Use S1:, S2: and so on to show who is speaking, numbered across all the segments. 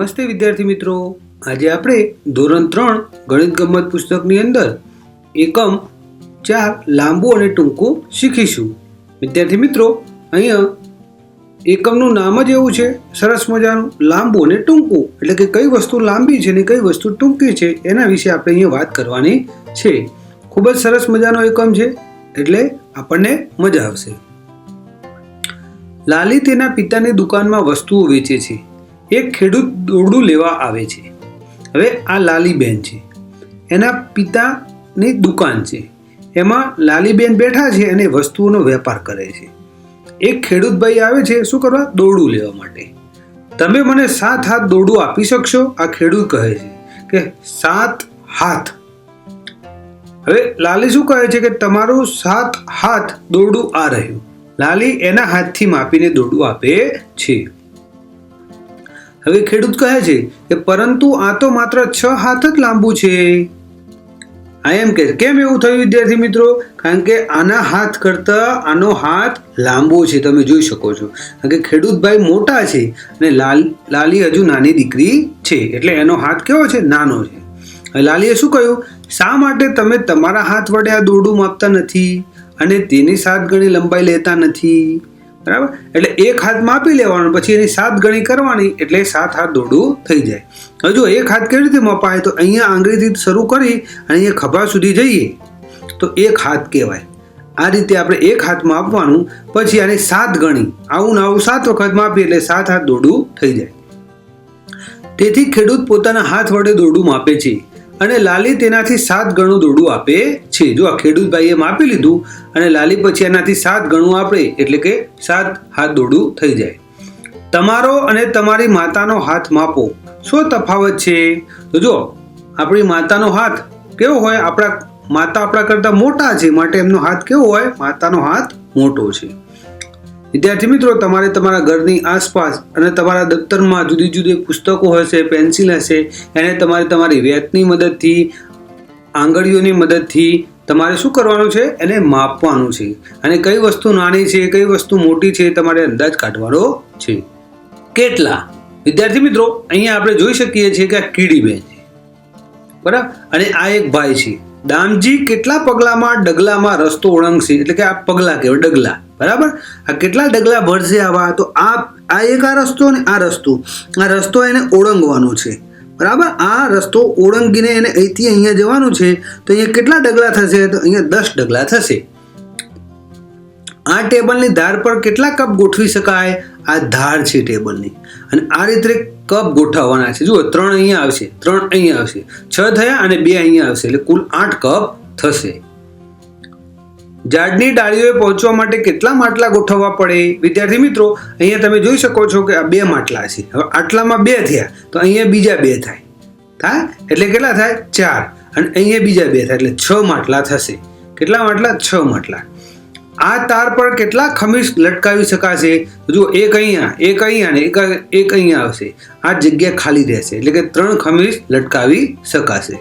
S1: નમસ્તે વિદ્યાર્થી મિત્રો. આજે આપણે ધોરણ ત્રણ ગણિત ગમત પુસ્તકની અંદર એકમ ચાર લાંબુ અને ટૂંકું શીખીશું. વિદ્યાર્થી મિત્રો, અહીંયા એકમનું નામ જ એવું છે, સરસ મજાનું, લાંબુ અને ટૂંકું. એટલે કે કઈ વસ્તુ લાંબી છે ને કઈ વસ્તુ ટૂંકી છે, એના વિશે આપણે અહીંયા વાત કરવાની છે. ખૂબ જ સરસ મજાનો એકમ છે, એટલે આપણને મજા આવશે. લાલી તેના પિતાની દુકાનમાં વસ્તુઓ વેચે છે. એક ખેડૂત દોરડું લેવા આવે છે. હવે આ લાલીબેન છે. એના પિતાની દુકાન છે. એમાં લાલીબેન બેઠા છે અને વસ્તુઓનો વેપાર કરે છે. એક ખેડૂતભાઈ આવે છે, શું કરવા? દોરડું લેવા માટે. તમે મને સાત હાથ દોરડું આપી શકશો? આ ખેડૂત કહે છે કે, સાત હાથ. હવે લાલી શું કહે છે કે, તમારું સાત હાથ દોરડું આ રહ્યું. લાલી એના હાથથી માપીને દોરડું આપે છે. હવે ખેડૂત કહે છે કે પરંતુ આ તો માત્ર છ હાથ જ લાંબુ છે. આ એમ કે કેમ એવું થયું વિદ્યાર્થી મિત્રો? કારણ કે આના હાથ કરતા આનો હાથ લાંબો છે. તમે જોઈ શકો છો. કારણ કે ખેડૂતભાઈ મોટા છે અને લાલ, લાલી હજુ નાની દીકરી છે. એટલે એનો હાથ કેવો છે? નાનો છે. લાલીએ શું કહ્યું? શા માટે તમે તમારા હાથ વડે આ દોરડું માપતા નથી અને તેની સાત ગણી લંબાઈ લેતા નથી? બરાબર? એટલે એક હાથ માપી લેવાનો, પછી એની સાત ગણી કરવાની, એટલે સાત હાથ દોડું થઈ જાય. હવે જો એક હાથ કેવી રીતે મપાય, તો અહીંયા આંગળીથી શરૂ કરી અને અહીંયા ખભા સુધી જઈએ. તો એક હાથ કહેવાય. આ રીતે આપણે એક હાથ માપવાનું પછી આની સાત ગણી. આવું ને આવું સાત વખત માપીએ, એટલે સાત હાથ દોડું થઈ જાય. તેથી ખેડૂત પોતાના હાથ વડે દોરડું માપે છે. અને લાલી તેનાથી સાત ગણું દોડું આપે છે. જો આ ખેડૂતભાઈએ માપી લીધું અને લાલી પછી એનાથી સાત ગણું આપે, એટલે કે સાત હાથ દોડું થઈ જાય. તમારો અને તમારી માતાનો હાથ માપો. શું તફાવત છે? તો જો, આપણી માતાનો હાથ કેવો હોય? આપણા માતા આપણા કરતાં મોટા છે, માટે એમનો હાથ કેવો હોય? માતાનો હાથ મોટો છે. વિદ્યાર્થી મિત્રો, તમારે તમારા ઘરની આસપાસ અને તમારા દફતરમાં જુદી જુદી પુસ્તકો હશે, પેન્સિલ હશે, એને તમારે તમારી વેતની મદદથી, આંગળીઓની મદદથી તમારે શું કરવાનું છે? એને માપવાનું છે. અને કઈ વસ્તુ નાની છે, કઈ વસ્તુ મોટી છે તમારે અંદાજ કાઢવાનો છે. કેટલા? વિદ્યાર્થી મિત્રો, અહીંયા આપણે જોઈ શકીએ છીએ કે આ કીડીબેન છે. બરાબર? અને આ એક ભાઈ છે. દામજી કેટલા પગલામાં, ડગલામાં રસ્તો ઓળંગશે? એટલે કે આ પગલા કહેવાય, ડગલા. બરાબર? આ કેટલા ડગલા ભરશે આવા? તો આ આ એક આ રસ્તો ને આ રસ્તો. આ રસ્તો એને ઓળંગવાનો છે. બરાબર? આ રસ્તો ઓળંગીને એને અહીંથી અહીંયા જવાનું છે, તો અહીંયા કેટલા ડગલા થશે? તો અહીંયા દસ ડગલા થશે. આ ટેબલની ધાર પર કેટલા કપ ગોઠવી શકાય? આ ધાર છે ટેબલની. અને આ રીતે કપ ગોઠવવાના છે. જુઓ, ત્રણ અહીંયા આવશે. ત્રણ અહીંયા આવશે. છ થયા અને બે અહીંયા આવશે. એટલે કુલ આઠ કપ થશે. ઝાડની ડાળીઓએ પહોંચવા માટે કેટલા માટલા ગોઠવવા પડે? વિદ્યાર્થી મિત્રો, અહીંયા તમે જોઈ શકો છો કે આ બે માટલા છે. હવે આટલામાં બે થયા, તો અહીંયા બીજા બે થાય. થાય એટલે કેટલા થાય? ચાર. અને અહીંયા બીજા બે થાય, એટલે છ માટલા થશે. કેટલા માટલા? છ માટલા. આ તાર પર કેટલા ખમીસ લટકાવી શકાશે? જો એક અહીંયા એક અહીંયા ને એક એક અહીંયા આવશે. આ જગ્યા ખાલી રહેશે, એટલે કે ત્રણ ખમીસ લટકાવી શકાશે.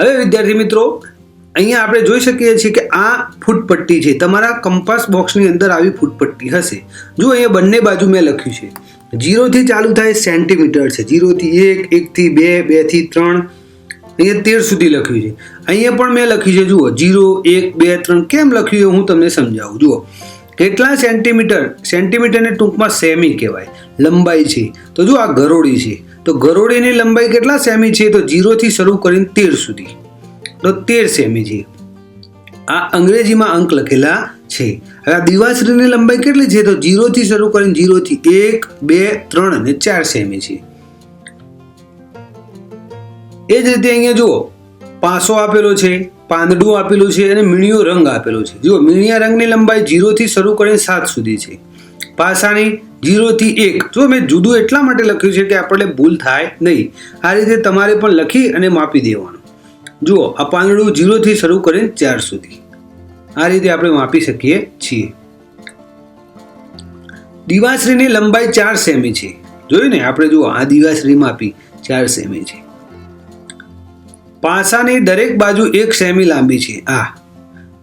S1: હવે વિદ્યાર્થી મિત્રો અહીંયા આપણે જોઈ શકીએ છીએ કે આ ફૂટપટ્ટી છે. તમારા કંપાસ બોક્સની અંદર આવી ફૂટપટ્ટી હશે. જો અહીંયા બંને બાજુ મેં લખ્યું છે. જીરોથી ચાલુ થાય સેન્ટીમીટર છે. જીરોથી એક, એકથી બે, બેથી ત્રણ. અહીંયા તેર સુધી લખ્યું છે. અહીંયા પણ મેં લખ્યું છે, જુઓ, જીરો, એક, બે, ત્રણ. કેમ લખ્યું એ હું તમને સમજાવું. જુઓ, કેટલા સેન્ટીમીટર? સેન્ટીમીટરને ટૂંકમાં સેમી કહેવાય. લંબાઈ છે. તો જો આ ગરોળી છે. તો ગરોળીની લંબાઈ કેટલા સેમી છે? તો જીરોથી શરૂ કરીને તેર સુધી. તો તેર સેમી છે આ અંગ્રેજીમાં અંક લખેલા છે. હવે આ દિવાશ્રીની લંબાઈ કેટલી છે? તો જીરોથી શરૂ કરીને જીરોથી એક, બે, ત્રણ અને ચાર સેમી છે એ જ રીતે અહીંયા જુઓ, પાસો આપેલો છે, પાંદડું આપેલું છે અને મીણિયો રંગ આપેલો છે. જુઓ, મીણિયા રંગની લંબાઈ જીરોથી શરૂ કરીને સાત સુધી છે. પાસાની જીરોથી એક. જો મેં જુદું એટલા માટે લખ્યું છે કે આપણે ભૂલ થાય નહીં. આ રીતે તમારે પણ લખી અને માપી દેવાનું. જુઓ, આ પાંદડું જીરોથી શરૂ કરીને ચાર સુધી. આ રીતે આપણે માપી શકીએ છીએ. દિવાશ્રીની લંબાઈ ચાર સેમી છે. જોયું ને? આપણે જુઓ, આ દિવાશ્રી માપી ચાર સેમી છે. પાસાની દરેક બાજુ એક સેમી લાંબી છે. આ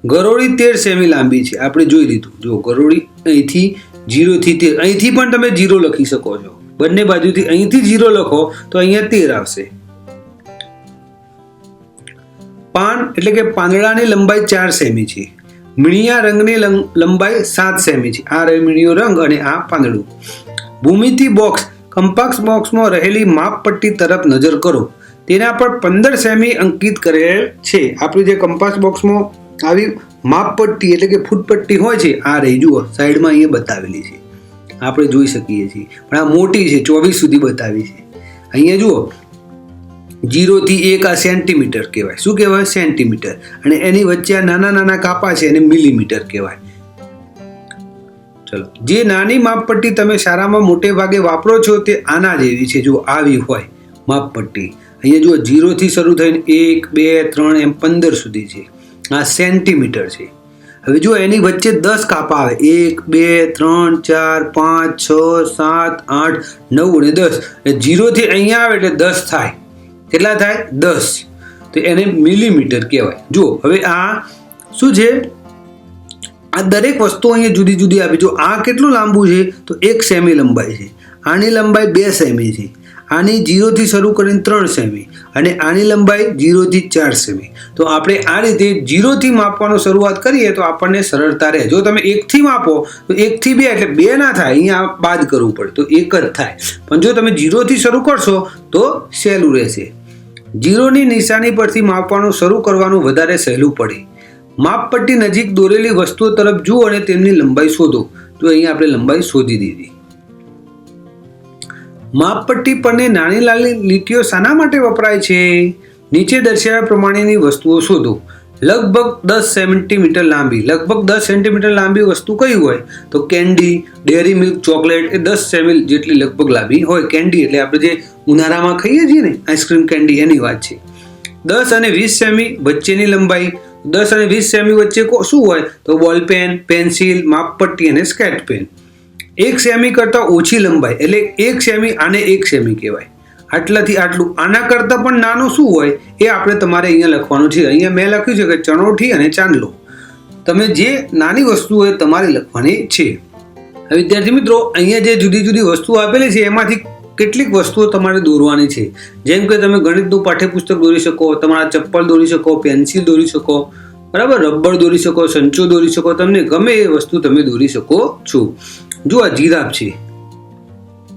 S1: ગરોળી તેર સેમી લાંબી છે. આપણે જોઈ લીધું. જો ગરોળી અહીંથી જીરોથી તેર. અહીંથી પણ તમે જીરો લખી શકો છો. બંને બાજુથી અહીંથી જીરો લખો તો અહીંયા તેર આવશે. પાન એટલે કે પાંદડાની લંબાઈ ચાર સેમી છે. મીણિયા રંગની લંબાઈ સાત સેમી છે. આ મીણિયો રંગ અને આ પાંદડું. ભૂમિતિ બોક્સ કંપાસ બોક્સમાં રહેલી માપપટ્ટી તરફ નજર કરો. તેના પર પંદર સેમી અંકિત કરેલ છે. આપણું જે કંપાસ બોક્સમાં આવી માપપટ્ટી એટલે કે ફૂટપટ્ટી હોય છે, આ રહી જુઓ. સાઈડમાં અહીંયા બતાવેલી છે. આપણે જોઈ શકીએ છીએ. પણ આ મોટી છે, ચોવીસ સુધી બતાવી છે. અહીંયા જુઓ જીરોથી એક આ સેન્ટીમીટર કહેવાય. શું કહેવાય? સેન્ટીમીટર. અને એની વચ્ચે આ નાના નાના કાપા છે એને મિલીમીટર કહેવાય. ચલો. જે નાની માપપટ્ટી તમે શાળામાં મોટે ભાગે વાપરો છો તે આના જેવી છે. જો આવી હોય માપપટ્ટી. અહીંયા જુઓ જીરોથી શરૂ થઈને એક, બે, ત્રણ એમ પંદર સુધી છે. આ સેન્ટીમીટર છે. હવે જો એની વચ્ચે દસ કાપા આવે. એક, બે, ત્રણ, ચાર, પાંચ, છ, સાત, આઠ, નવ અને દસ. જીરોથી અહીંયા આવે એટલે દસ થાય. કેટલા થાય? દસ. તો એને મિલીમીટર કહેવાય. જુઓ, હવે આ શું છે? આ દરેક વસ્તુ અહીંયા જુદી જુદી આપી. જો આ કેટલું લાંબુ છે, તો એક સેમી લંબાઈ છે. આની લંબાઈ બે સેમી છે. આની જીરોથી શરૂ કરીને ત્રણ સેમી અને આની લંબાઈ જીરોથી ચાર સેમી. તો આપણે આ રીતે જીરોથી માપવાનો શરૂઆત કરીએ તો આપણને સરળતા રહે. જો તમે એકથી માપો, તો એકથી બે એટલે બે ના થાય. અહીંયા બાદ કરવું પડે. તો એક જ થાય. પણ જો તમે જીરોથી શરૂ કરશો, તો સહેલું રહેશે. જીરોની નિશાની પરથી માપવાનું શરૂ કરવાનું વધારે સહેલું પડે. માપપટ્ટી નજીક દોરેલી વસ્તુઓ તરફ જુઓ અને તેમની લંબાઈ શોધો. તો અહીંયા આપણે લંબાઈ શોધી દીધી. માપપટ્ટી પરની નાની લાલી લીટીઓ શાના માટે વપરાય છે? નીચે દર્શાવ્યા પ્રમાણેની વસ્તુઓ શોધો. લગભગ દસ સેન્ટીમીટર લાંબી. લગભગ દસ સેન્ટીમીટર લાંબી વસ્તુ કઈ હોય? તો કેન્ડી, ડેરી મિલ્ક, ચોકલેટ એ દસ સેમી જેટલી લગભગ લાંબી હોય. કેન્ડી એટલે આપણે જે ઉનાળામાં ખાઈએ છીએ ને, આઈસ્ક્રીમ કેન્ડી એની વાત છે. દસ અને વીસ સેમી વચ્ચેની લંબાઈ. દસ અને વીસ સેમી વચ્ચે શું હોય? તો બોલ પેન, પેન્સિલ, માપપટ્ટી અને સ્કેચ પેન. એક સેમી કરતાં ઓછી લંબાઈ, એટલે એક સેમી આને એક સેમી કહેવાય. આટલાથી આટલું. આના કરતાં પણ નાનું શું હોય, એ આપણે તમારે અહીંયા લખવાનું છે. અહીંયા મેં લખ્યું છે કે ચણોઠી અને ચાંદલો. તમે જે નાની વસ્તુ હોય તમારે લખવાની છે. વિદ્યાર્થી મિત્રો, અહીંયા જે જુદી જુદી વસ્તુઓ આપેલી છે, એમાંથી કેટલીક વસ્તુઓ તમારે દોરવાની છે. જેમ કે તમે ગણિતનું પાઠ્યપુસ્તક દોરી શકો, તમારા ચપ્પલ દોરી શકો, પેન્સિલ દોરી શકો, બરાબર? રબર દોરી શકો, સંચો દોરી શકો, તમને ગમે એ વસ્તુ તમે દોરી શકો છો. જો આ જીરાફ છે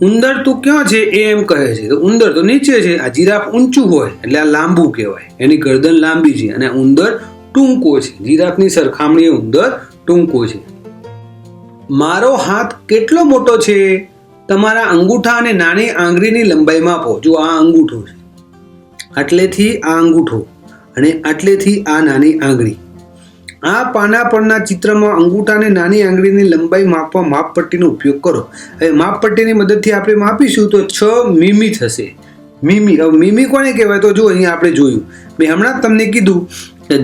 S1: ઉંદર તો ક્યાં છે એ એમ કહે છે? તો ઉંદર તો નીચે છે. આ જીરાફ ઊંચું હોય એટલે આ લાંબુ કહેવાય. એની ગરદન લાંબી છે અને ઉંદર ટૂંકો છે. જીરાફની સરખામણીએ ઉંદર ટૂંકો છે. મારો હાથ કેટલો મોટો છે? તમારા અંગૂઠા અને નાની આંગળીની લંબાઈ માપો. જો આ અંગૂઠો છે. આટલેથી આ અંગૂઠો અને આટલેથી આ નાની આંગળી. આ પાના પરના ચિત્રમાં અંગૂઠાને નાની આંગળીની લંબાઈ માપવા માપપટ્ટીનો ઉપયોગ કરો. હવે માપપટ્ટીની મદદથી આપણે માપીશું તો છ મીમી થશે. મીમી, હવે મીમી કોને કહેવાય? તો જો અહીંયા આપણે જોયું. મેં હમણાં જ તમને કીધું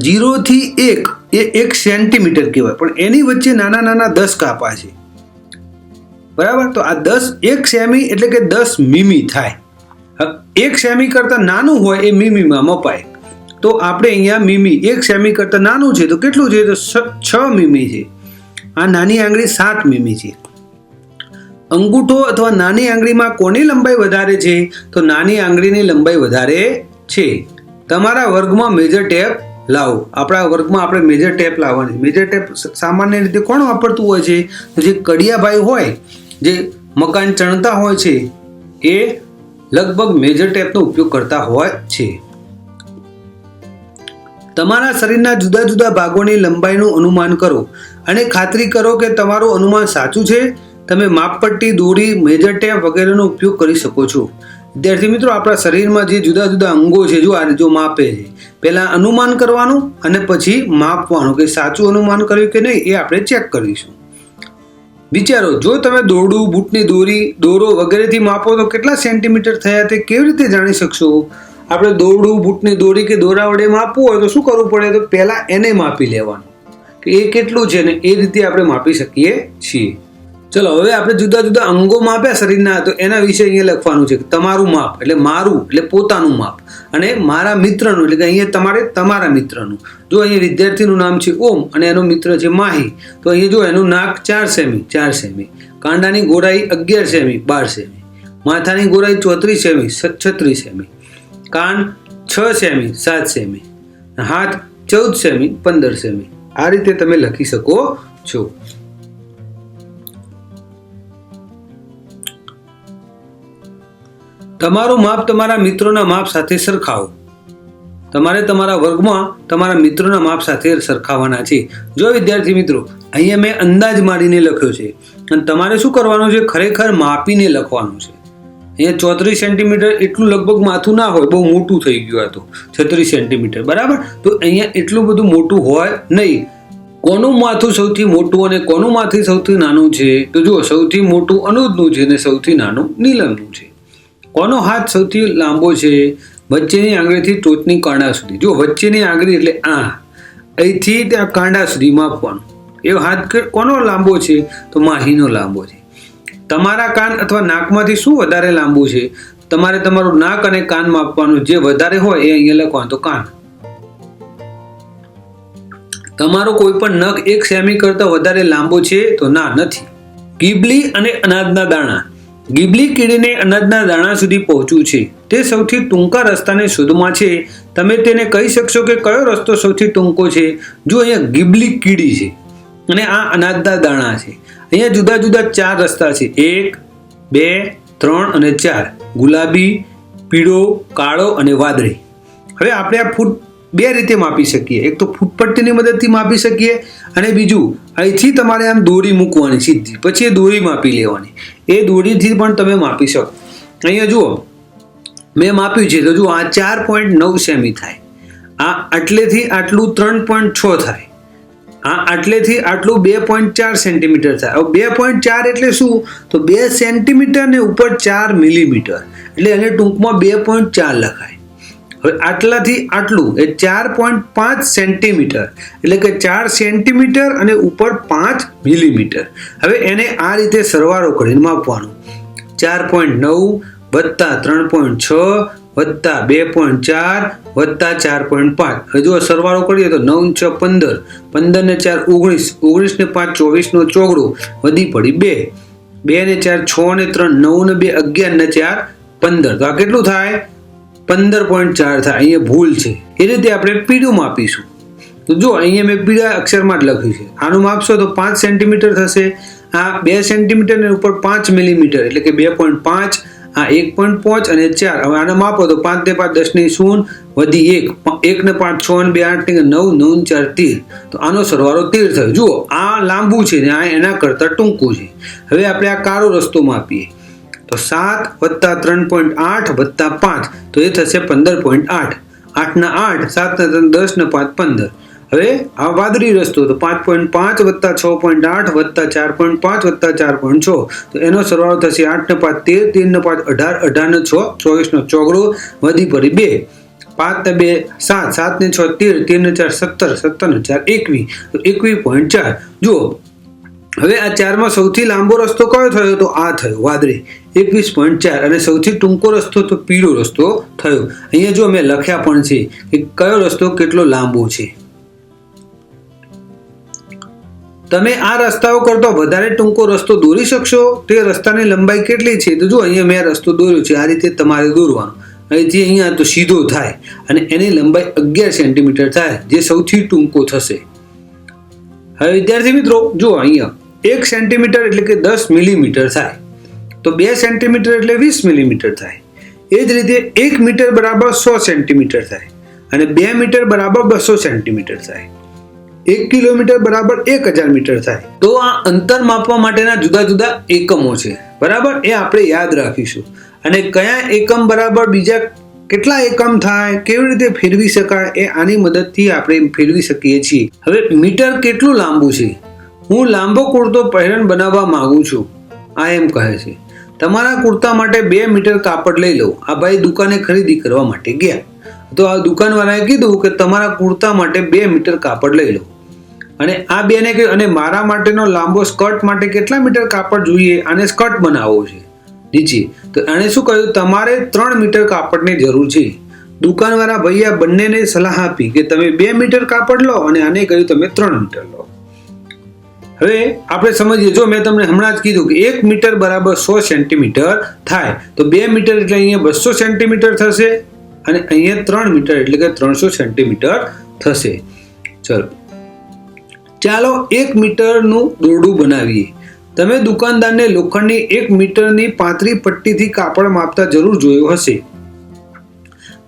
S1: જીરોથી એક એ એક સેન્ટીમીટર કહેવાય, પણ એની વચ્ચે નાના નાના દસ કાપા છે. બરાબર? તો આ દસ એક સેમી એટલે કે દસ મીમી થાય. એક સેમી કરતાં નાનું હોય એ મીમીમાં મપાય. તો આપણે અહીંયા મીમી, એક સેમી કરતાં નાનું છે, તો કેટલું છે? તો છ- મીમી છે. આ નાની આંગળી સાત મીમી છે. અંગૂઠો અથવા નાની આંગળીમાં કોની લંબાઈ વધારે છે? તો નાની આંગળીની લંબાઈ વધારે છે. તમારા વર્ગમાં મેજર ટેપ લાવો. આપણા વર્ગમાં આપણે મેજર ટેપ લાવવાની. મેજર ટેપ સામાન્ય રીતે કોણ વાપરતું હોય છે? જે કડિયાભાઈ હોય, જે મકાન ચણતા હોય છે, એ લગભગ મેજર ટેપનો ઉપયોગ કરતા હોય છે. તમારા શરીરના જુદા જુદા ભાગોની લંબાઈનું અનુમાન કરો અને ખાતરી કરો કે તમારું અનુમાન સાચું છે. તમે માપપટ્ટી, દોરી, મેજર ટેપ વગેરેનો ઉપયોગ કરી શકો છો. વિદ્યાર્થી મિત્રો, આપણા શરીરમાં જે જુદા જુદા અંગો છે, જો આ જો માપે છે, પહેલાં અનુમાન કરવાનું અને પછી માપવાનું કે સાચું અનુમાન કર્યું કે નહીં એ આપણે ચેક કરીશું. વિચારો, જો તમે દોરડું, બૂટની દોરી, દોરો વગેરેથી માપો તો કેટલા સેન્ટીમીટર થયા તે કેવી રીતે જાણી શકશો? આપણે દોરડું, બૂટની દોરી કે દોરા વડે માપવું હોય તો શું કરવું પડે? તો પહેલાં એને માપી લેવાનું. કે એ કેટલું છે ને એ રીતે આપણે માપી શકીએ છીએ. ચલો, હવે આપણે જુદા જુદા અંગો માપ્યા શરીરના, તો એના વિશે અહીંયા લખવાનું છે તમારું માપ, એટલે મારું, એટલે પોતાનું માપ. અને મારા મિત્રનું, એટલે કે અહીંયા તમારે તમારા મિત્રનું. જો અહીંયા વિદ્યાર્થીનું નામ છે ઓમ અને એનો મિત્ર છે માહી, તો અહીંયા જો એનું નાક ચાર સેમી ચાર સેમી. કાંડાની ગોળાઈ અગિયાર સેમી, બાર સેમી. માથાની ગોરાઈ ચોત્રીસ સેમી છત્રીસ સેમી. કાન છ સેમી, સાત સેમી હાથ ચૌદ સેમી, પંદર સેમી. આ રીતે તમે લખી શકો છો. તમારું માપ તમારા મિત્રોના માપ સાથે સરખાવો. તમારે તમારા વર્ગમાં તમારા મિત્રોના માપ સાથે સરખાવવાના છે. જો વિદ્યાર્થી મિત્રો, અહીંયા મેં અંદાજ મારીને લખ્યો છે. અને તમારે શું કરવાનું છે? ખરેખર માપીને લખવાનું છે. અહીંયા ચોત્રીસ સેન્ટીમીટર એટલું લગભગ માથું ના હોય, બહુ મોટું થઈ ગયું હતું છત્રીસ સેન્ટીમીટર, બરાબર? તો અહીંયા એટલું બધું મોટું હોય નહીં. કોનું માથું સૌથી મોટું અને કોનું માથું સૌથી નાનું છે? તો જુઓ, સૌથી મોટું અનુજનું છે અને સૌથી નાનું નીલમનું છે. કોનો હાથ સૌથી લાંબો છે? વચ્ચેની આંગળીથી ટોચની કાંડા સુધી. જો વચ્ચેની આંગળી એટલે આ. અહીંથી ત્યાં કાંડા સુધી માપવાનું. એ હાથ કોનો લાંબો છે? તો માહીનો લાંબો છે. તમારા કાન અથવા નાકમાંથી શું વધારે લાંબુ છે? તમારે તમારું નાક અને કાન માપવાનું જે વધારે હોય એ અહીંયા લખવાનું. તો કાન. તમારો કોઈ પણ નખ એક સેમી કરતાં વધારે લાંબો છે તો ના, નથી. ગીબલી અને અનાજના દાણા. ગીબલી કીડીને અનાજના દાણા સુધી પહોંચવું છે. તે સૌથી ટૂંકા રસ્તાની શોધમાં છે. તમે તેને કહી શકશો કે કયો રસ્તો સૌથી ટૂંકો છે? જો અહીંયા ગીબલી કીડી છે અને આ અનાજના દાણા છે. અહીંયા જુદા જુદા ચાર રસ્તા છે. એક, બે, ત્રણ અને ચાર. ગુલાબી, પીળો, કાળો અને વાદળી. હવે આપણે આ ફૂટ બે રીતે માપી શકીએ. એક તો ફૂટપટ્ટીની મદદથી માપી શકીએ અને બીજું, અહીંથી તમારે આમ દોરી મૂકવાની સીધી. પછી એ દોરી માપી લેવાની. એ દોરીથી પણ તમે માપી શકો. અહીંયા જુઓ, મેં માપ્યું છે. તો જુઓ, આ ચાર પોઈન્ટ નવ સેમી થાય. આ આટલેથી આટલું ત્રણ પોઈન્ટ છ થાય. આ આટલેથી આટલું બે પોઈન્ટ ચાર સેન્ટીમીટર થાય. હવે બે પોઈન્ટ ચાર એટલે શું? તો બે સેન્ટીમીટર ને ઉપર ચાર મિલીમીટર એટલે એને ટૂંકમાં બે પોઈન્ટ ચાર લખાય. હવે આટલાથી આટલું એ ચાર પોઈન્ટ પાંચ સેન્ટીમીટર એટલે કે ચાર સેન્ટીમીટર અને ઉપર પાંચ મિલીમીટર હવે એને આ રીતે સરવાળો કરીને માપવાનો. ચાર પોઈન્ટ નવ વત્તા ત્રણ પોઈન્ટ છ વત્તા બે પોઈન્ટ ચાર, વત્તા ચાર પોઈન્ટ પાંચ. હજુ સરવાળો કરીએ તો નવ છ પંદર પંદર ને ચાર ઓગણીસ. ઓગણીસ ને પાંચ ચોવીસનો ચોગડો. વધી પડી બે. બે ને ચાર, છ ને ત્રણ, નવ ને બે, અગિયાર ને ચાર, પંદર. તો આ કેટલું થાય? પંદર પોઈન્ટ ચાર થાય. અહીંયા ભૂલ છે. એ રીતે આપણે પીડું માપીશું. તો જો અહીંયા મેં પીળા અક્ષરમાં જ લખ્યું છે. આનું માપશો તો પાંચ સેન્ટીમીટર થશે. આ બે સેન્ટીમીટર ને ઉપર પાંચ મિલીમીટર, એટલે કે બે પોઈન્ટ પાંચ આ એક પોઈન્ટ પાંચ અને ચાર. હવે આને માપો તો પાંચ ને પાંચ દસની શૂન્ય વધી એક. એકને પાંચ છ ને બે આઠ ને નવ નવ ચાર તેર. તો આનો સરવાળો તેર થયો. જુઓ, આ લાંબુ છે ને આ એના કરતાં ટૂંકું છે. હવે આપણે આ કાળો રસ્તો માપીએ. તો સાત વત્તા ત્રણ પોઈન્ટ આઠ વત્તા પાંચ. તો એ થશે પંદર પોઈન્ટ આઠ. આઠના આઠ સાતના ત્રણ દસ ને પાંચ પંદર. હવે આ વાદળી રસ્તો તો પાંચ પોઈન્ટ પાંચ વત્તા છ પોઈન્ટ આઠ વત્તા ચાર પોઈન્ટ પાંચ વત્તા ચાર પોઈન્ટ છ. તો એનો સરવાળો થશે આઠ ને પાંચ તેર તેર ને પાંચ અઢાર અઢાર ને છ, ચોવીસ નો ચોગડો વધી પડી બે. પાંચ ને બે સાત સાત ને છ તેર તેર ને ચાર સત્તર સત્તર ને ચાર એકવીસ તો એકવીસ પોઈન્ટ ચાર. જુઓ, હવે આ ચારમાં સૌથી લાંબો રસ્તો કયો થયો? તો આ થયો વાદળી. એકવીસ પોઈન્ટ ચાર. અને સૌથી ટૂંકો રસ્તો તો પીળો રસ્તો થયો. અહીંયા જો મેં લખ્યા પણ છે કે કયો રસ્તો કેટલો લાંબો છે. તમે આ રસ્તાઓ કરતો વધારે ટૂંકો રસ્તો દોરી શકશો? તે રસ્તાની લંબાઈ કેટલી છે? તો જો અહીંયા મેં રસ્તો દોર્યો છે, આ રીતે તમારે દોરવાનો. અહીંથી અહીંયા તો સીધો થાય અને એની લંબાઈ અગિયાર સેન્ટીમીટર થાય, જે સૌથી ટૂંકો થશે. હવે વિદ્યાર્થી મિત્રો જુઓ અહીંયા એક સેન્ટીમીટર એટલે કે દસ મિલીમીટર થાય, તો બે સેન્ટીમીટર એટલે વીસ મિલીમીટર થાય. એ જ રીતે એક મીટર બરાબર સો સેન્ટીમીટર થાય અને બે મીટર બરાબર બસો સેન્ટીમીટર થાય. એક કિલોમીટર બરાબર એક હજાર મીટર થાય. તો આ અંતર માપવા માટેના જુદા જુદા એકમો છે. બરાબર? એ આપણે યાદ રાખીશું. અને કયા એકમ બરાબર બીજા કેટલા એકમ થાય, કેવી રીતે ફેરવી શકાય, એ આની મદદથી આપણે ફેરવી શકીએ છીએ. હવે મીટર કેટલું લાંબુ છે? હું લાંબો કુર્તો પહેરણ બનાવવા માંગુ છું. આ એમ કહે છે. તમારા કુર્તા માટે બે મીટર કાપડ લઈ લો. આ ભાઈ દુકાને ખરીદી કરવા માટે ગયા. તો આ દુકાનવાળાએ કીધું કે તમારા કુર્તા માટે બે મીટર કાપડ લઈ લો. અને આ બેને કહ્યું, અને મારા માટેનો લાંબો સ્કર્ટ માટે કેટલા મીટર કાપડ જોઈએ? આને સ્કર્ટ બનાવવો છે. નીચે, તો એણે શું કહ્યું? તમારે ત્રણ મીટર કાપડની જરૂર છે. દુકાનવાળા ભૈયા બંનેને સલાહ આપી કે, તમે બે મીટર કાપડ લો અને આને કહ્યું, તમે ત્રણ મીટર લો. હવે આપણે સમજીએ, જો મેં તમને હમણાં જ કીધું કે એક મીટર બરાબર સો સેન્ટીમીટર થાય, તો બે મીટર એટલે અહીંયા બસો સેન્ટીમીટર થશે અને અહીંયા ત્રણ મીટર એટલે કે ત્રણસો સેન્ટીમીટર થશે. ચલો. ચાલો એક મીટરનું દોરડું બનાવીએ. તમે દુકાનદારને લોખંડની એક મીટરની પાતળી પટ્ટીથી કાપડ માપતા જરૂર જોયો હશે.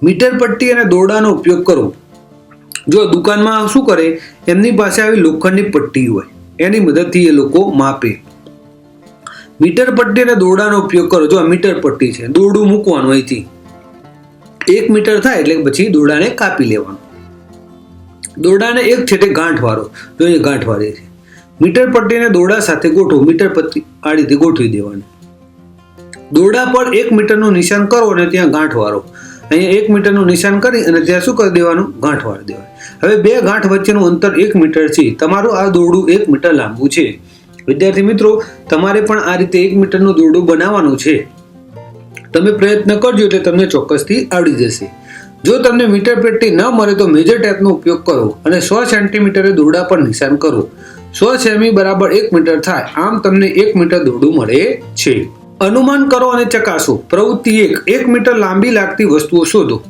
S1: મીટર પટ્ટી અને દોરડાનો ઉપયોગ કરો. જો દુકાનમાં શું કરે, એમની પાસે આવી લોખંડની પટ્ટી હોય, એની મદદથી એ લોકો માપે. મીટર પટ્ટી અને દોરડાનો ઉપયોગ કરો. જો આ મીટર પટ્ટી છે, દોરડું મૂકવાનું અહીંથી. એક મીટર થાય એટલે પછી દોરડાને કાપી લેવાનું. દોરડાને એક છેટે ગાંઠ વાળો જો એ ગાંઠ વાળી છે. મીટર પટ્ટીને દોરડા સાથે ગોઠવો. મીટર પટ્ટી આડીથી ગોઠવી દેવાની. દોરડા પર એક મીટરનું નિશાન કરો અને ત્યાં ગાંઠ વાળો અહીંયા એક મીટરનું નિશાન કરી અને ત્યાં શું કરી દેવાનું? ગાંઠ વાળી દેવાનું. હવે બે ગાંઠ વચ્ચેનું અંતર એક મીટર છે. તમારું આ દોરડું એક મીટર લાંબુ છે. વિદ્યાર્થી મિત્રો, તમારે પણ આ રીતે એક મીટરનું દોરડું બનાવવાનું છે. તમે પ્રયત્ન કરજો એટલે તમને ચોક્કસથી આવડી જશે. જો તમને મીટર પેટી ન મળે તો મેજર ટેપનો ઉપયોગ કરો અને સો સેન્ટીમીટરે દોરડા પર નિશાન કરો. સો સેમી બરાબર એક મીટર થાય. આમ તમને એક મીટર દોરડું મળે છે. અનુમાન કરો અને ચકાસો. પ્રવૃત્તિ એક. એક મીટર લાંબી લાગતી વસ્તુઓ શોધો.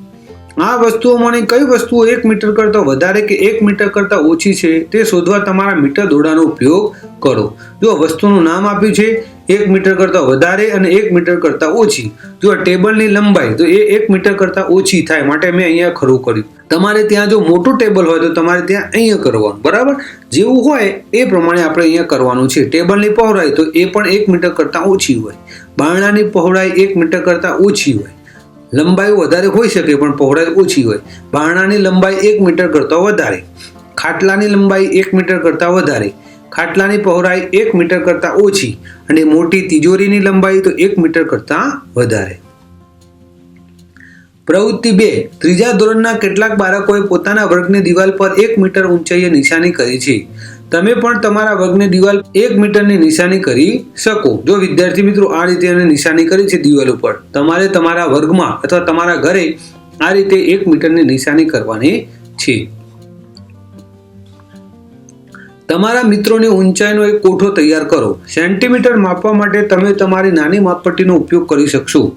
S1: આ વસ્તુઓમાંની કઈ વસ્તુઓ એક મીટર કરતાં વધારે કે એક મીટર કરતાં ઓછી છે તે શોધવા તમારા મીટર દોરડાનો ઉપયોગ કરો. જો વસ્તુનું નામ આપ્યું છે એક મીટર કરતાં વધારે અને એક મીટર કરતાં ઓછી. જો આ ટેબલની લંબાઈ, તો એ એક મીટર કરતાં ઓછી થાય માટે મેં અહીંયા ખરું કર્યું. તમારે ત્યાં જો મોટું ટેબલ હોય તો તમારે ત્યાં અહીંયા કરવાનું, બરાબર? જેવું હોય એ પ્રમાણે આપણે અહીંયા કરવાનું છે. ટેબલની પહોળાઈ, તો એ પણ એક મીટર કરતાં ઓછી હોય. બારણાની પહોળાઈ એક મીટર કરતાં ઓછી હોય. લંબાઈ વધારે હોઈ શકે પણ પહોળાઈ ઓછી હોય. બારણાની લંબાઈ એક મીટર કરતાં વધારે. ખાટલાની લંબાઈ એક મીટર કરતાં વધારે. ખાટલાની પહોળાઈ એક મીટર કરતાં ઓછી અને મોટી તિજોરીની લંબાઈ તો એક મીટર કરતાં વધારે. પ્રવૃત્તિ બે, ત્રીજા ધોરણના કેટલાક બાળકોએ પોતાના વર્ગની દિવાલ પર એક મીટર ઊંચાઈએ નિશાની કરી છે. તમે પણ તમારા વર્ગની દિવાલ એક મીટરની નિશાની કરી શકો. જો વિદ્યાર્થી મિત્રો આ રીતે એને નિશાની કરી છે દિવાલ ઉપર, તમારે તમારા વર્ગમાં અથવા તમારા ઘરે આ રીતે એક મીટરની નિશાની કરવાની છે. તમારા મિત્રોની ઊંચાઈનો એક કોઠો તૈયાર કરો. સેન્ટીમીટર માપવા માટે તમે તમારી નાની માપપટ્ટીનો ઉપયોગ કરી શકશો.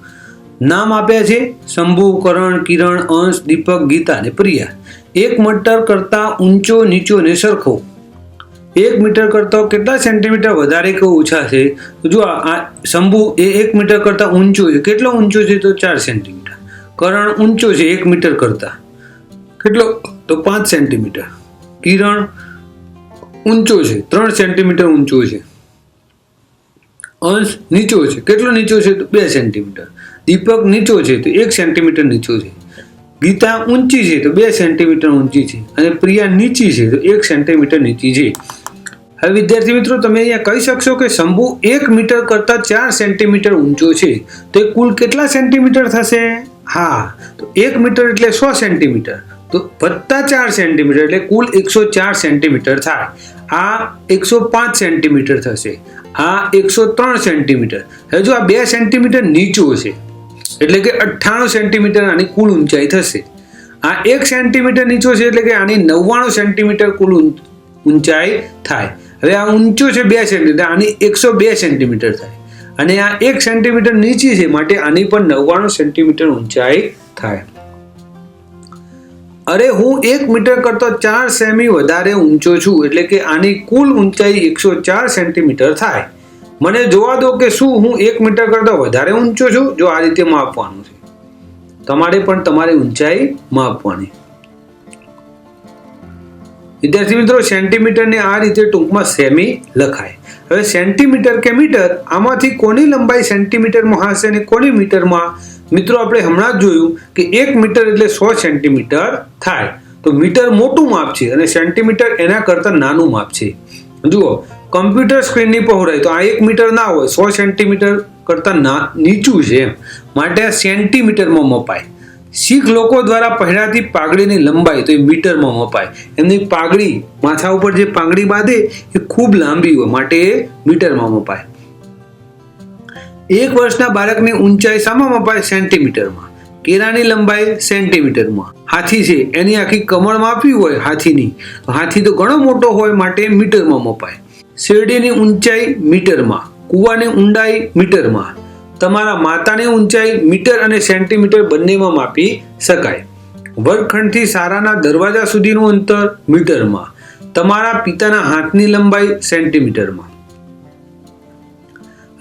S1: નામ આપ્યા છે, શંભુ, કરણ, કિરણ, અંશ, દીપક, ગીતા અને પ્રિયા. એક મીટર કરતાં ઊંચો, નીચો ને સરખો. એક મીટર કરતાં કેટલા સેન્ટીમીટર વધારે કે ઓછા છે? જો આ શંભુ એ એક મીટર કરતાં ઊંચો છે. કેટલો ઊંચો છે? તો ચાર સેન્ટીમીટર. કરણ ઊંચો છે એક મીટર કરતાં. કેટલો? તો પાંચ સેન્ટીમીટર. કિરણ ઊંચો છે, ત્રણ સેન્ટીમીટર ઊંચો છે. અંશ નીચો છે. કેટલો નીચો છે? તો બે સેન્ટીમીટર દીપક નીચો છે, તો એક સેન્ટીમીટર નીચો છે. ગીતા ઊંચી છે, તો બે સેન્ટીમીટર ઊંચી છે. અને પ્રિયા નીચી છે, તો એક સેન્ટીમીટર નીચી છે. હવે વિદ્યાર્થી મિત્રો, તમે અહીંયા કહી શકશો કે શંભુ એક મીટર કરતાં ચાર સેન્ટીમીટર ઊંચો છે. તો એ કુલ કેટલા સેન્ટીમીટર થશે? હા, તો એક મીટર એટલે સો સેન્ટીમીટર તો વત્તા ચાર સેન્ટીમીટર એટલે કુલ એકસો ચાર સેન્ટીમીટર થાય. આ એકસો પાંચ સેન્ટીમીટર થશે. આ એકસો ત્રણ સેન્ટીમીટર. હવે જો આ બે સેન્ટીમીટર નીચો છે એટલે કે અઠ્ઠાણું સેન્ટીમીટર આની કુલ ઊંચાઈ થશે. આ એક સેન્ટીમીટર નીચો છે એટલે કે આની નવ્વાણું સેન્ટીમીટર કુલ ઊંચાઈ થાય. હવે આ ઊંચો છે બે સેન્ટીમીટર, આની એકસો બે સેન્ટીમીટર થાય. અને આ એક સેન્ટીમીટર નીચી છે, માટે આની પણ નવ્વાણું સેન્ટીમીટર ઊંચાઈ થાય. અરે હું એક મીટર કરતો ચાર સેમી વધારે ઊંચો છું, એટલે કે આની કુલ ઊંચાઈ એકસો ચાર સેન્ટીમીટર થાય. મને જોવા દો કે શું હું એક મીટર કરતાં વધારે ઊંચો છું? જો આ રીતે માપવાનું છે. તમારે પણ તમારી ઊંચાઈ માપવાની. વિદ્યાર્થી મિત્રો, સેન્ટીમીટરને આ રીતે ટૂંકમાં સેમી લખાય. હવે સેન્ટીમીટર કે મીટર, આમાંથી કોની લંબાઈ સેન્ટીમીટરમાં હશે અને કોની મીટરમાં મિત્રો, આપણે હમણાં જ જોયું કે એક મીટર એટલે સો સેન્ટીમીટર થાય. તો મીટર મોટું માપ છે અને સેન્ટીમીટર એના કરતાં નાનું માપ છે. જુઓ, કમ્પ્યુટર સ્ક્રીનની પહોળાઈ, તો આ એક મીટર ના હોય, સો સેન્ટીમીટર કરતાં ના, નીચું છે એમ. માટે આ સેન્ટીમીટરમાં મપાય. શીખ લોકો દ્વારા પહેરાતી પાઘડીની લંબાઈ, તો એ મીટરમાં મપાય. એમની પાઘડી, માથા ઉપર જે પાઘડી બાંધે, એ ખૂબ લાંબી હોય, માટે એ મીટરમાં મપાય. એક વર્ષના બાળકની ઊંચાઈ શામાં મપાય સેન્ટીમીટરમાં. કેરાની લંબાઈ સેન્ટીમીટરમાં. હાથી છે, એની આખી કમર માપી હોય હાથીની. હાથી તો ઘણો મોટો હોય માટે મીટરમાં મપાય. શેરડીની ઊંચાઈ મીટરમાં. કૂવાની ઊંડાઈ મીટરમાં. તમારા માતાની ઊંચાઈ મીટર અને સેન્ટીમીટર બંનેમાં માપી શકાય. વર્ગખંડથી સારાના દરવાજા સુધીનું અંતર મીટરમાં. તમારા પિતાના હાથની લંબાઈ સેન્ટીમીટરમાં.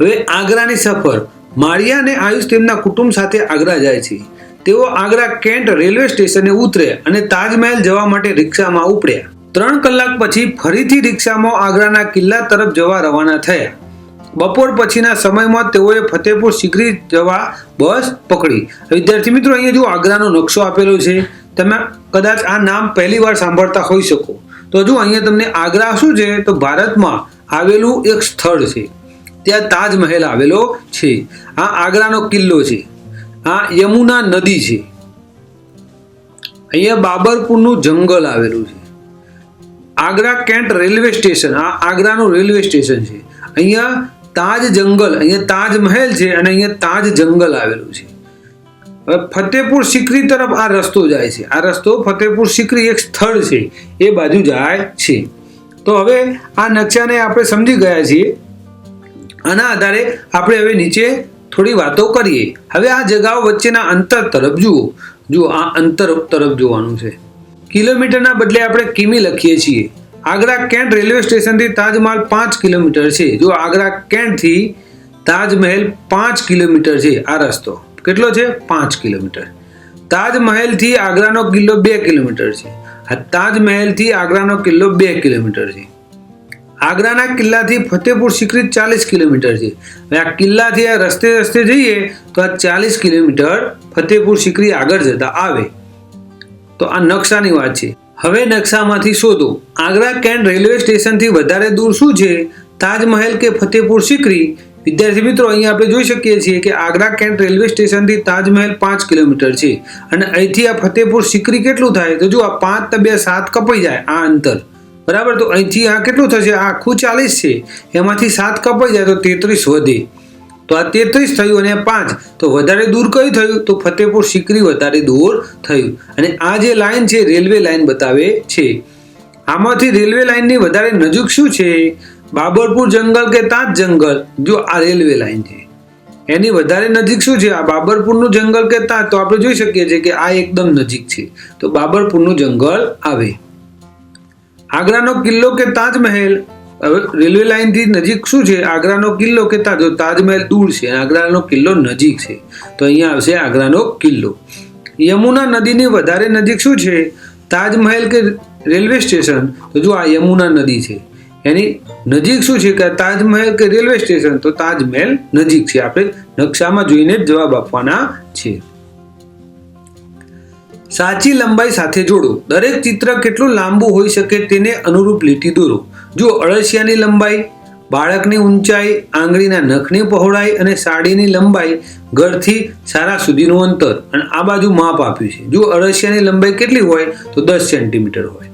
S1: હવે આગ્રાની સફર. માળિયા અને આયુષ તેમના કુટુંબ સાથે આગ્રા જાય છે. તેઓ આગ્રા કેન્ટ રેલવે સ્ટેશને ઉતરે અને તાજમહેલ જવા માટે રિક્ષામાં ઉપડ્યા. ત્રણ કલાક પછી ફરીથી રિક્ષામાં આગ્રાના કિલ્લા તરફ જવા રવાના થયા. બપોર પછીના સમયમાં તેઓએ ફતેપુર સિકરી જવા બસ પકડી. વિદ્યાર્થી મિત્રો, અહીંયા જો આગ્રાનો નકશો આપેલો છે. તમે કદાચ આ નામ પહેલી વાર સાંભળતા હોઈ શકો. તો જો અહીંયા તમને આગ્રા શું છે, તો ભારતમાં આવેલું એક સ્થળ છે. ત્યાં તાજમહેલ આવેલો છે. આ આગ્રાનો કિલ્લો છે. આ યમુના નદી છે. અહીંયા બાબરપુરનું જંગલ આવેલું છે. આગ્રા કેન્ટ રેલવે સ્ટેશન, આ આગ્રાનું રેલવે સ્ટેશન છે. અહીંયા તાજ જંગલ, અહીંયા તાજમહેલ છે અને અહીંયા તાજ જંગલ આવેલું છે. હવે ફતેપુર સિકરી તરફ આ રસ્તો જાય છે. આ રસ્તો ફતેપુર સિકરી એક સ્થળ છે. એ બાજુ જાય છે. તો હવે આ નકશાને આપણે સમજી ગયા છીએ આના આધારે આપણે હવે નીચે થોડી વાતો કરીએ. હવે આ જગાઓ વચ્ચેના અંતર તરફ જુઓ. જુઓ, આ અંતર તરફ જોવાનું છે. કિલોમીટરના બદલે આપણે કિમી લખીએ છીએ. આગ્રા કેન્ટ રેલવે સ્ટેશનથી તાજમહલ પાંચ કિલોમીટર છે. જો આગ્રા કેન્ટથી તાજમહેલ પાંચ કિલોમીટર છે આ રસ્તો. કેટલો છે? પાંચ કિલોમીટર. તાજમહેલથી આગ્રાનો કિલ્લો બે કિલોમીટર છે. તાજમહેલથી આગ્રાનો કિલ્લો બે કિલોમીટર છે. આગ્રાના કિલ્લાથી ફતેપુર સિકરી ચાલીસ કિલોમીટર છે. હવે આ કિલ્લાથી આ રસ્તે રસ્તે જઈએ તો આ ચાલીસ કિલોમીટર ફતેપુર સિકરી આગળ જતા આવે. તો આ નકશાની વાત છે. હવે નકશામાંથી શોધો. આગ્રા કેન્ટ રેલવે સ્ટેશનથી વધારે દૂર શું છે? તાજમહેલ કે ફતેપુર સિકરી? વિદ્યાર્થી મિત્રો, અહીંયા આપણે જોઈ શકીએ છીએ કે આગ્રા કેન્ટ રેલવે સ્ટેશનથી તાજમહેલ પાંચ કિલોમીટર છે. અને અહીંથી આ ફતેપુર સિકરી કેટલું થાય? તો જો આ પાંચ તબિયા સાત કપાઈ જાય આ અંતર. બરાબર? તો અહીંથી આ કેટલું થશે? આ આખું ચાલીસ છે. એમાંથી સાત કપાઈ જાય તો તેત્રીસ વધે. તો આ તેત્રીસ થયું અને પાંચ. તો વધારે દૂર કયું થયું? તો ફતેપુર સિકરી વધારે દૂર થયું. અને આ જે લાઈન છે, રેલવે લાઈન બતાવે છે. આમાંથી રેલવે લાઈનની વધારે નજીક શું છે? બાબરપુર જંગલ કે તાજ જંગલ? જો આ રેલવે લાઈન છે. એની વધારે નજીક શું છે? આ બાબરપુરનું જંગલ કે તાજ? તો આપણે જોઈ શકીએ છીએ કે આ એકદમ નજીક છે. તો બાબરપુરનું જંગલ આવે. આગ્રાનો કિલ્લો કે તાજમહેલ? રેલવે લાઇનથી નજીક શું છે? આગ્રાનો કિલ્લો કે તાજ તાજમહેલ દૂર છે, આગ્રાનો કિલ્લો નજીક છે, તો અહીંયા આવશે આગ્રાનો કિલ્લો. યમુના નદીની વધારે નજીક શું છે? તાજમહેલ કે રેલવે સ્ટેશન? તો જો આ યમુના નદી છે, એની નજીક શું છે કે તાજમહેલ કે રેલવે સ્ટેશન? તો તાજમહેલ નજીક છે. આપણે નકશામાં જોઈને જવાબ આપવાના છે. સાચી લંબાઈ સાથે જોડો. દરેક ચિત્ર કેટલું લાંબુ હોઈ શકે તેને અનુરૂપ લીટી દોરો. જો અળસિયાની લંબાઈ, બાળકની ઊંચાઈ, આંગળીના નખની પહોળાઈ અને સાડીની લંબાઈ ઘરથી સારા સુધીનું અંતર. અને આ બાજુ માપ આપ્યું છે. જો અળસિયાની લંબાઈ કેટલી હોય, તો દસ સેન્ટીમીટર હોય.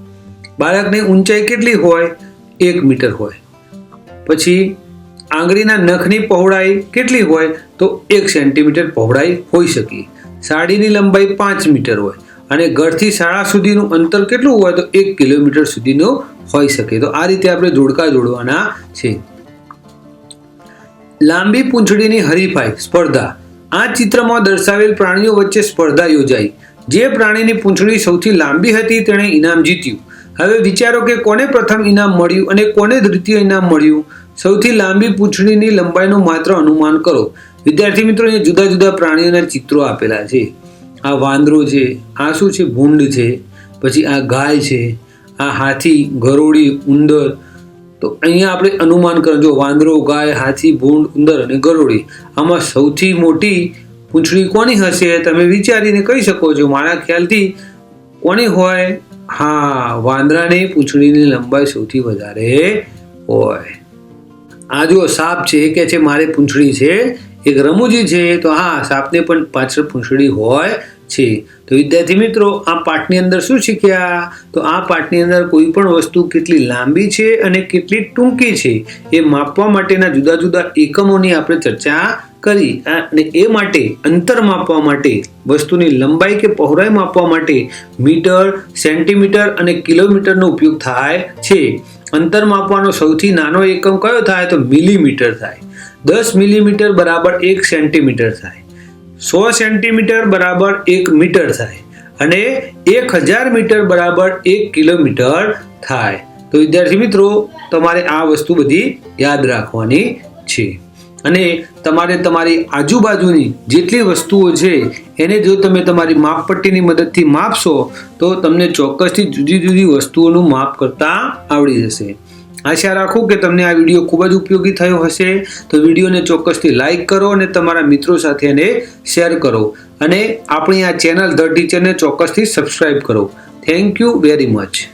S1: બાળકની ઊંચાઈ કેટલી હોય, એક મીટર હોય. પછી, આંગળીના નખની પહોળાઈ કેટલી હોય, તો એક સેન્ટીમીટર પહોળાઈ હોઈ શકે. સાડીની લંબાઈ પાંચ મીટર હોય. અને ઘરથી શાળા સુધીનું અંતર કેટલું હોય તો એક કિલોમીટર સુધીનું હોઈ શકે. તો આ રીતે આપણે જોડકા જોડવાના છે. લાંબી પૂંછડીની હરીફાઈ, સ્પર્ધા. આ ચિત્રમાં દર્શાવેલ પ્રાણીઓ વચ્ચે સ્પર્ધા યોજાઈ. જે પ્રાણીની પૂંછડી સૌથી લાંબી હતી, તેણે ઇનામ જીત્યું. હવે વિચારો કે કોને પ્રથમ ઇનામ મળ્યું અને કોને દ્વિતીય ઇનામ મળ્યું? સૌથી લાંબી પૂંછડીની લંબાઈનું માત્ર અનુમાન કરો. વિદ્યાર્થી મિત્રો, અહીંયા જુદા જુદા પ્રાણીઓના ચિત્રો આપેલા છે. આ વાંદરો છે, આ શું છે, ભૂંડ છે, પછી આ ગાય છે, આ હાથી, ગરોળી, ઉંદર. તો અહીંયા આપણે અનુમાન કરો, જો વાંદરો, ગાય, હાથી, ભૂંડ, ઉંદર અને ગરોળી, આમાં સૌથી મોટી પૂંછડી કોની હશે તમે વિચારીને કહી શકો છો. મારા ખ્યાલથી કોની હોય? હા, વાંદરાની પૂંછડીની લંબાઈ સૌથી વધારે હોય. આ જો સાપ છે કે છે, મારે પૂંછડી છે, એક રમૂજી છે, તો હા, સાપને પણ પાછળ પૂંછડી હોય છે. તો વિદ્યાર્થી મિત્રો, આ પાઠની અંદર શું શીખ્યા? તો આ પાઠની અંદર કોઈ પણ વસ્તુ કેટલી લાંબી છે અને કેટલી ટૂંકી છે, એ માપવા માટેના જુદા જુદા એકમોની આપણે ચર્ચા કરી. અને એ માટે, અંતર માપવા માટે, વસ્તુની લંબાઈ કે પહોળાઈ માપવા માટે મીટર, સેન્ટીમીટર અને કિલોમીટરનો ઉપયોગ થાય છે. અંતર માપવાનો સૌથી નાનો એકમ કયો થાય? તો મિલીમીટર થાય. દસ મિલીમીટર બરાબર એક સેન્ટીમીટર થાય. સો સેન્ટીમીટર બરાબર એક મીટર થાય અને એક હજાર મીટર બરાબર એક કિલોમીટર થાય. તો વિદ્યાર્થી મિત્રો, તમારે આ વસ્તુ બધી યાદ રાખવાની છે. અને તમારે તમારી આજુબાજુની જેટલી વસ્તુઓ છે, એને જો તમે તમારી માપપટ્ટીની મદદથી માપશો, તો તમને ચોક્કસથી જુદી જુદી વસ્તુઓનું માપ કરતાં આવડી જશે. આશા રાખું કે તમને આ વીડિયો ખૂબ જ ઉપયોગી થયો હશે. તો વિડીયોને ચોક્કસથી લાઇક કરો અને તમારા મિત્રો સાથે એને શેર કરો. અને આપણી આ ચેનલ ધ ટીચરને ચોક્કસથી સબસ્ક્રાઈબ કરો. Thank you very much.